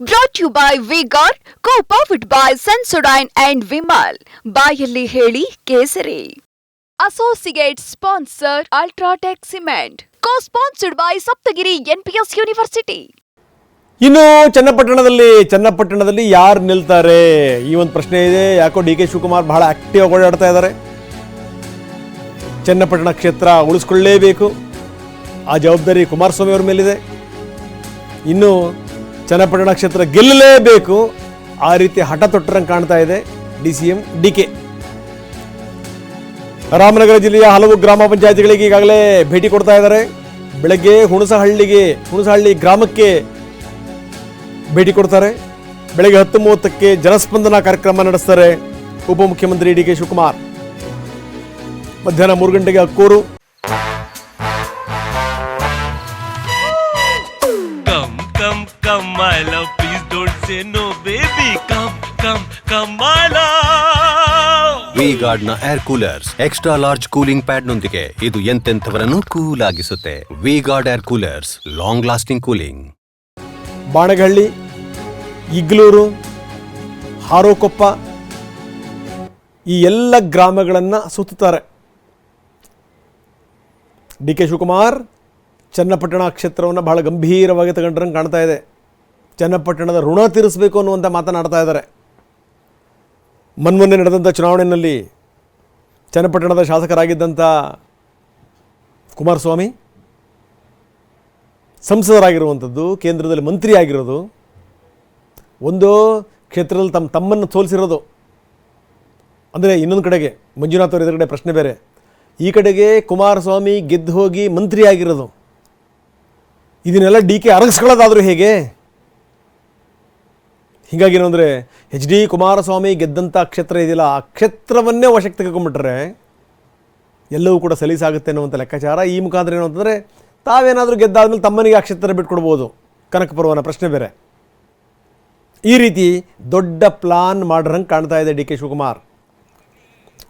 Brought you by Vigor co powered by Sensodyne and Vimal ಬಾಯಲ್ಲಿ ಹೇಳಿ Kesari. Associate sponsor UltraTech cement co sponsored by Saptagiri NPS university ಇನ್ನು ಚನ್ನಪಟ್ಟಣದಲ್ಲಿ ಚನ್ನಪಟ್ಟಣದಲ್ಲಿ ಯಾರು ನಿಲ್ತಾರೆ? ಈ ಒಂದು ಪ್ರಶ್ನೆ ಇದೆ. ಯಾಕೋ ಡಿ ಕೆ ಶಿವಕುಮಾರ್ ಬಹಳ ಆಕ್ಟಿವ್ ಆಗಿ ಓಡಾಡ್ತಾ ಇದ್ದಾರೆ. ಚನ್ನಪಟ್ಟಣ ಕ್ಷೇತ್ರ ಉಳಿಸ್ಕೊಳ್ಳೇಬೇಕು. ಆ ಜವಾಬ್ದಾರಿ ಕುಮಾರಸ್ವಾಮಿ ಅವರ ಮೇಲಿದೆ. ಇನ್ನು ಚನ್ನಪಟ್ಟಣ ಕ್ಷೇತ್ರ ಗೆಲ್ಲಲೇಬೇಕು. ಆ ರೀತಿ ಹಠ ತೊಟ್ಟರಂಗೆ ಕಾಣ್ತಾ ಇದೆ D C M D K Ramanagara ಜಿಲ್ಲೆಯ ಹಲವು ಗ್ರಾಮ ಪಂಚಾಯತಿಗಳಿಗೆ ಈಗಾಗಲೇ ಭೇಟಿ ಕೊಡ್ತಾ ಇದ್ದಾರೆ. ಬೆಳಗ್ಗೆ ಹುಣಸಹಳ್ಳಿಗೆ, ಹುಣಸಹಳ್ಳಿ ಗ್ರಾಮಕ್ಕೆ ಭೇಟಿ ಕೊಡ್ತಾರೆ. ಬೆಳಗ್ಗೆ ಹತ್ತು ಮೂವತ್ತಕ್ಕೆ ಜನಸ್ಪಂದನ ಕಾರ್ಯಕ್ರಮ ನಡೆಸ್ತಾರೆ ಉಪಮುಖ್ಯಮಂತ್ರಿ ಡಿ ಕೆ ಶಿವಕುಮಾರ್. ಮಧ್ಯಾಹ್ನ ಮೂರು ಗಂಟೆಗೆ Akkur. My love. Please don't say no, baby. Come, come, come, my love. V ಗಾರ್ಡ್ನ air coolers extra large cooling pad ನೊಂದಿಗೆ ಇದು ಎಂತೆಂಥವರನ್ನು cool ಆಗಿಸುತ್ತೆ V Guard air coolers long lasting cooling Banagalli Iglur Harokoppa ಈ ಎಲ್ಲ ಗ್ರಾಮಗಳನ್ನು ಸುತ್ತುತ್ತಾರೆ ಡಿ ಕೆ ಶಿವಕುಮಾರ್ ಚನ್ನಪಟ್ಟಣ ಕ್ಷೇತ್ರವನ್ನು ಬಹಳ ಗಂಭೀರವಾಗಿ ತಗೊಂಡ್ರಂಗೆ ಕಾಣ್ತಾ ಇದೆ ಚನ್ನಪಟ್ಟಣದ ಋಣ ತೀರಿಸಬೇಕು ಅನ್ನುವಂಥ ಮಾತನಾಡ್ತಾ ಇದ್ದಾರೆ. ಮೊನ್ಮೊನ್ನೆ ನಡೆದಂಥ ಚುನಾವಣೆಯಲ್ಲಿ ಚನ್ನಪಟ್ಟಣದ ಶಾಸಕರಾಗಿದ್ದಂಥ ಕುಮಾರಸ್ವಾಮಿ, ಸಂಸದರಾಗಿರುವಂಥದ್ದು, ಕೇಂದ್ರದಲ್ಲಿ ಮಂತ್ರಿ ಆಗಿರೋದು ಒಂದು ಕ್ಷೇತ್ರದಲ್ಲಿ ತಮ್ಮ ತಮ್ಮನ್ನು ಸೋಲಿಸಿರೋದು. ಅಂದರೆ ಇನ್ನೊಂದು ಕಡೆಗೆ, ಮಂಜುನಾಥ್ ಅವರ ಎದುರುಗಡೆ ಪ್ರಶ್ನೆ ಬೇರೆ. ಈ ಕಡೆಗೆ ಕುಮಾರಸ್ವಾಮಿ ಗೆದ್ದು ಹೋಗಿ ಮಂತ್ರಿ ಆಗಿರೋದು ಇದನ್ನೆಲ್ಲ ಡಿ ಕೆ ಅರಗಿಸ್ಕೊಳ್ಳೋದಾದರೂ ಹೇಗೆ? ಹೀಗಾಗಿ ಅಂದರೆ ಎಚ್ ಡಿ ಕುಮಾರಸ್ವಾಮಿ ಗೆದ್ದಂಥ ಕ್ಷೇತ್ರ ಇದೆಯಲ್ಲ, ಆ ಕ್ಷೇತ್ರವನ್ನೇ ವಶಕ್ಕೆ ತೆಗೆದುಕೊಂಡ್ಬಿಟ್ರೆ ಎಲ್ಲವೂ ಕೂಡ ಸಲೀಸಾಗುತ್ತೆ ಅನ್ನುವಂಥ ಲೆಕ್ಕಾಚಾರ. ಈ ಮುಖಾಂತರ ಏನು ಅಂತಂದರೆ, ತಾವೇನಾದರೂ ಗೆದ್ದಾದ್ಮೇಲೆ ತಮ್ಮನಿಗೆ ಆ ಕ್ಷೇತ್ರ ಬಿಟ್ಕೊಡ್ಬೋದು. ಕನಕಪುರವನ ಪ್ರಶ್ನೆ ಬೇರೆ. ಈ ರೀತಿ ದೊಡ್ಡ ಪ್ಲಾನ್ ಮಾಡ್ರಂಗೆ ಕಾಣ್ತಾ ಇದೆ ಡಿ ಕೆ ಶಿವಕುಮಾರ್.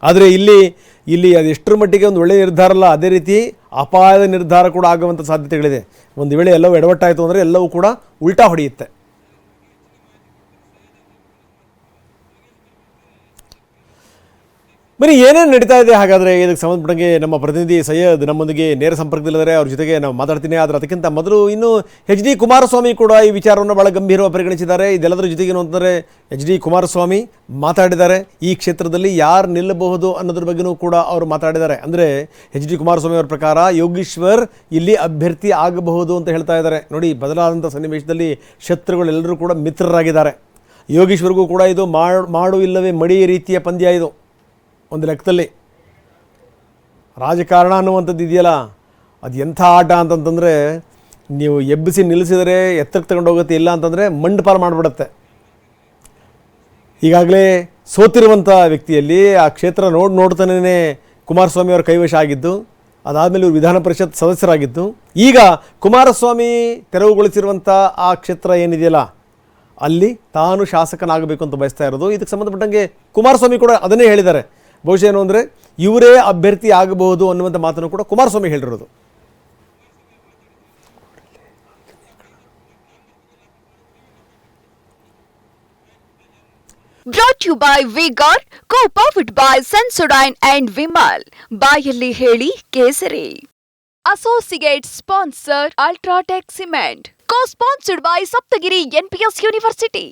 ಆದರೆ ಇಲ್ಲಿ ಇಲ್ಲಿ ಅದು ಎಷ್ಟರ ಮಟ್ಟಿಗೆ ಒಂದು ಒಳ್ಳೆಯ ನಿರ್ಧಾರ ಅಲ್ಲ, ಅದೇ ರೀತಿ ಅಪಾಯದ ನಿರ್ಧಾರ ಕೂಡ ಆಗುವಂಥ ಸಾಧ್ಯತೆಗಳಿದೆ. ಒಂದು ವೇಳೆ ಎಲ್ಲವೂ ಎಡವಟ್ಟಾಯಿತು ಅಂದರೆ ಎಲ್ಲವೂ ಕೂಡ ಉಲ್ಟಾ ಹೊಡೆಯುತ್ತೆ. ಬರೀ ಏನೇನು ನಡೀತಾ ಇದೆ? ಹಾಗಾದರೆ ಇದಕ್ಕೆ ಸಂಬಂಧಪಟ್ಟಂಗೆ ನಮ್ಮ ಪ್ರತಿನಿಧಿ ಸೈಯದ್ ನಮ್ಮೊಂದಿಗೆ ನೇರ ಸಂಪರ್ಕದಲ್ಲಿದ್ದಾರೆ. ಅವ್ರ ಜೊತೆಗೆ ನಾವು ಮಾತಾಡ್ತೀನಿ. ಆದರೆ ಅದಕ್ಕಿಂತ ಮೊದಲು ಇನ್ನು ಎಚ್ ಡಿ ಕುಮಾರಸ್ವಾಮಿ ಕೂಡ ಈ ವಿಚಾರವನ್ನು ಭಾಳ ಗಂಭೀರವಾಗಿ ಪರಿಗಣಿಸಿದ್ದಾರೆ. ಇದೆಲ್ಲದರ ಜೊತೆಗೆ ಏನು ಅಂತಂದರೆ, ಎಚ್ ಡಿ ಕುಮಾರಸ್ವಾಮಿ ಮಾತಾಡಿದ್ದಾರೆ. ಈ ಕ್ಷೇತ್ರದಲ್ಲಿ ಯಾರು ನಿಲ್ಲಬಹುದು ಅನ್ನೋದ್ರ ಬಗ್ಗೆನೂ ಕೂಡ ಅವರು ಮಾತಾಡಿದ್ದಾರೆ. ಅಂದರೆ, ಎಚ್ ಡಿ ಕುಮಾರಸ್ವಾಮಿ ಅವರ ಪ್ರಕಾರ ಯೋಗೀಶ್ವರ್ ಇಲ್ಲಿ ಅಭ್ಯರ್ಥಿ ಆಗಬಹುದು ಅಂತ ಹೇಳ್ತಾ ಇದ್ದಾರೆ. ನೋಡಿ ಬದಲಾದಂಥ ಸನ್ನಿವೇಶದಲ್ಲಿ ಶತ್ರುಗಳೆಲ್ಲರೂ ಕೂಡ ಮಿತ್ರರಾಗಿದ್ದಾರೆ. ಯೋಗೀಶ್ವರ್ಗೂ ಕೂಡ ಇದು ಮಾಡು ಮಾಡು ಇಲ್ಲವೇ ಮಡಿ ರೀತಿಯ ಪಂದ್ಯ ಇದು. ಒಂದು ಲೆಕ್ಕದಲ್ಲಿ. ರಾಜಕಾರಣ ಅನ್ನುವಂಥದ್ದು ಇದೆಯಲ್ಲ, ಅದು ಎಂಥ ಆಟ ಅಂತಂತಂದರೆ, ನೀವು ಎಬ್ಬಿಸಿ ನಿಲ್ಲಿಸಿದರೆ ಎತ್ತರಕ್ಕೆ ತಗೊಂಡು ಹೋಗುತ್ತೆ, ಇಲ್ಲ ಅಂತಂದರೆ ಮಂಡಪಾಲ ಮಾಡಿಬಿಡುತ್ತೆ. ಈಗಾಗಲೇ ಸೋತಿರುವಂಥ ವ್ಯಕ್ತಿಯಲ್ಲಿ ಆ ಕ್ಷೇತ್ರ ನೋಡಿ ನೋಡ್ತಾನೇ ಕುಮಾರಸ್ವಾಮಿ ಅವರ ಕೈವಶ ಆಗಿದ್ದು, ಅದಾದಮೇಲೆ ಇವರು ವಿಧಾನ ಪರಿಷತ್ ಸದಸ್ಯರಾಗಿದ್ದು. ಈಗ ಕುಮಾರಸ್ವಾಮಿ ತೆರವುಗೊಳಿಸಿರುವಂಥ ಆ ಕ್ಷೇತ್ರ ಏನಿದೆಯಲ್ಲ, ಅಲ್ಲಿ ತಾನು ಶಾಸಕನಾಗಬೇಕು ಅಂತ ಬಯಸ್ತಾ ಇರೋದು. ಇದಕ್ಕೆ ಸಂಬಂಧಪಟ್ಟಂಗೆ ಕುಮಾರಸ್ವಾಮಿ ಕೂಡ ಅದನ್ನೇ ಹೇಳಿದ್ದಾರೆ. ಬಹುಶಃ ಏನು ಅಂದರೆ ಇವರೇ ಅಭ್ಯರ್ಥಿ ಆಗಬಹುದು ಅನ್ನುವಂಥ ಮಾತನ್ನು ಕೂಡ ಕುಮಾರಸ್ವಾಮಿ ಹೇಳಿರೋದು. Brought you by Vigor co powered by Sensodyne and Vimal ಬಾಯಲ್ಲಿ ಹೇಳಿ ಕೇಸರಿ. Associate sponsor UltraTech cement co sponsored by Saptagiri NPS university